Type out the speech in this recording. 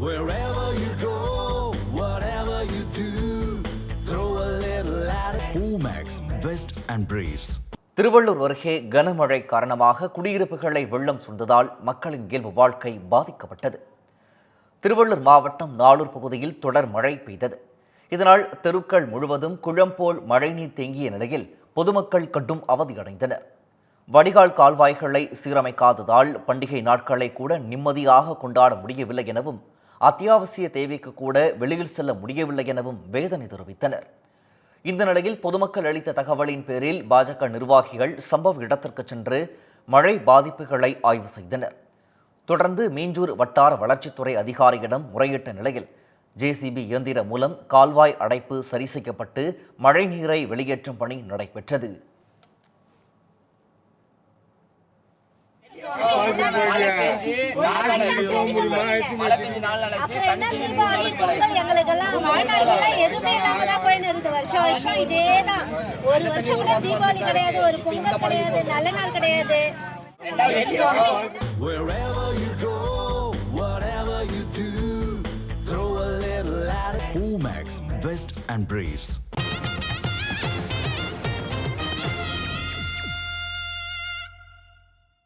Wherever you go, whatever you do, throw a little at it. Omax, Vest and Briefs. Tiruvallur அருகே கனமழை காரணமாக குடியிருப்புகளை வெள்ளம் சூழ்ந்ததால் மக்களின் இயல்பு வாழ்க்கை பாதிக்கப்பட்டது திருவள்ளூர் மாவட்டம் நாளூர் பகுதியில் தொடர் மழை பெய்தது இதனால் தெருக்கள் முழுவதும் குளம் போல் மழைநீர் தேங்கிய நிலையில் பொதுமக்கள் கடும் அவதியடைந்தனர் வடிகால் கால்வாய்களை சீரமைக்காததால் பண்டிகை நாட்களை கூட நிம்மதியாக கொண்டாட முடியவில்லை எனவும் அத்தியாவசிய தேவைக்கு கூட வெளியில் செல்ல முடியவில்லை எனவும் வேதனை தெரிவித்தனர். இந்த நிலையில் பொதுமக்கள் அளித்த தகவலின் பேரில் பாஜக நிர்வாகிகள் சம்பவ இடத்திற்கு சென்று மழை பாதிப்புகளை ஆய்வு செய்தனர். தொடர்ந்து மீஞ்சூர் வட்டார வளர்ச்சித்துறை அதிகாரியிடம் முறையிட்ட நிலையில் ஜேசிபி இயந்திரம் மூலம் கால்வாய் அடைப்பு சரி செய்யப்பட்டு மழைநீரை வெளியேற்றும் பணி நடைபெற்றது. அப்புறம் என்ன தீபாவளி பொங்கல் எங்களுக்கெல்லாம் வாழ்நாள்லாம் எதுவுமே இல்லாம தான் போயின்னு இருக்குது வருஷம் வருஷம் இதே தான் ஒரு வருஷம் கூட தீபாவளி கிடையாது ஒரு பொங்கல் கிடையாது நல்ல நாள் கிடையாது Wherever you go, whatever you do, throw a little at it. Omax, Vest and Briefs.